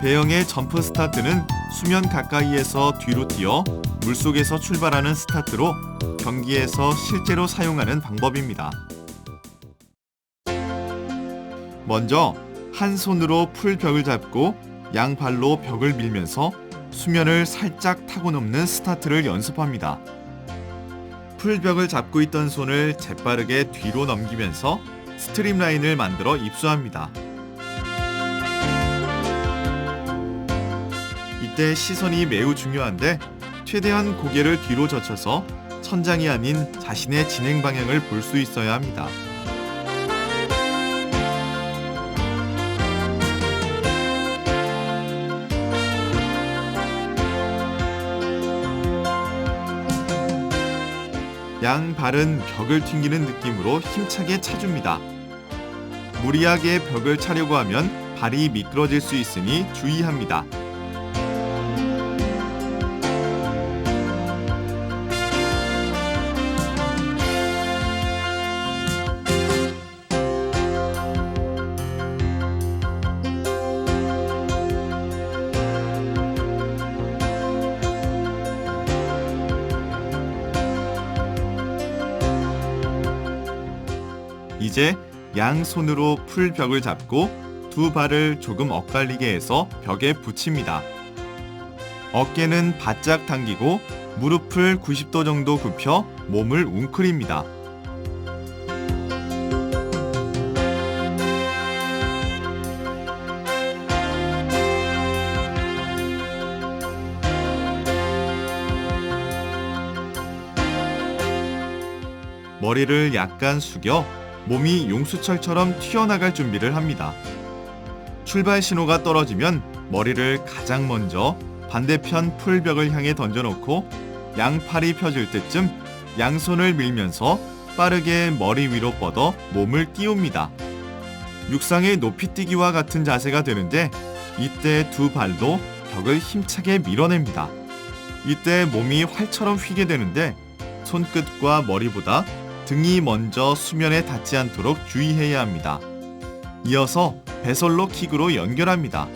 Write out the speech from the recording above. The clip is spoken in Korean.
배영의 점프 스타트는 수면 가까이에서 뒤로 뛰어 물속에서 출발하는 스타트로 경기에서 실제로 사용하는 방법입니다. 먼저 한 손으로 풀벽을 잡고 양발로 벽을 밀면서 수면을 살짝 타고 넘는 스타트를 연습합니다. 풀벽을 잡고 있던 손을 재빠르게 뒤로 넘기면서 스트림 라인을 만들어 입수합니다. 이때 시선이 매우 중요한데 최대한 고개를 뒤로 젖혀서 천장이 아닌 자신의 진행 방향을 볼 수 있어야 합니다. 양 발은 벽을 튕기는 느낌으로 힘차게 차줍니다. 무리하게 벽을 차려고 하면 발이 미끄러질 수 있으니 주의합니다. 이제 양손으로 풀 벽을 잡고 두 발을 조금 엇갈리게 해서 벽에 붙입니다. 어깨는 바짝 당기고 무릎을 90도 정도 굽혀 몸을 웅크립니다. 머리를 약간 숙여 몸이 용수철처럼 튀어나갈 준비를 합니다. 출발 신호가 떨어지면 머리를 가장 먼저 반대편 풀벽을 향해 던져놓고 양팔이 펴질 때쯤 양손을 밀면서 빠르게 머리 위로 뻗어 몸을 띄웁니다. 육상의 높이 뛰기와 같은 자세가 되는데 이때 두 발도 벽을 힘차게 밀어냅니다. 이때 몸이 활처럼 휘게 되는데 손끝과 머리보다 등이 먼저 수면에 닿지 않도록 주의해야 합니다. 이어서 배설로 킥으로 연결합니다.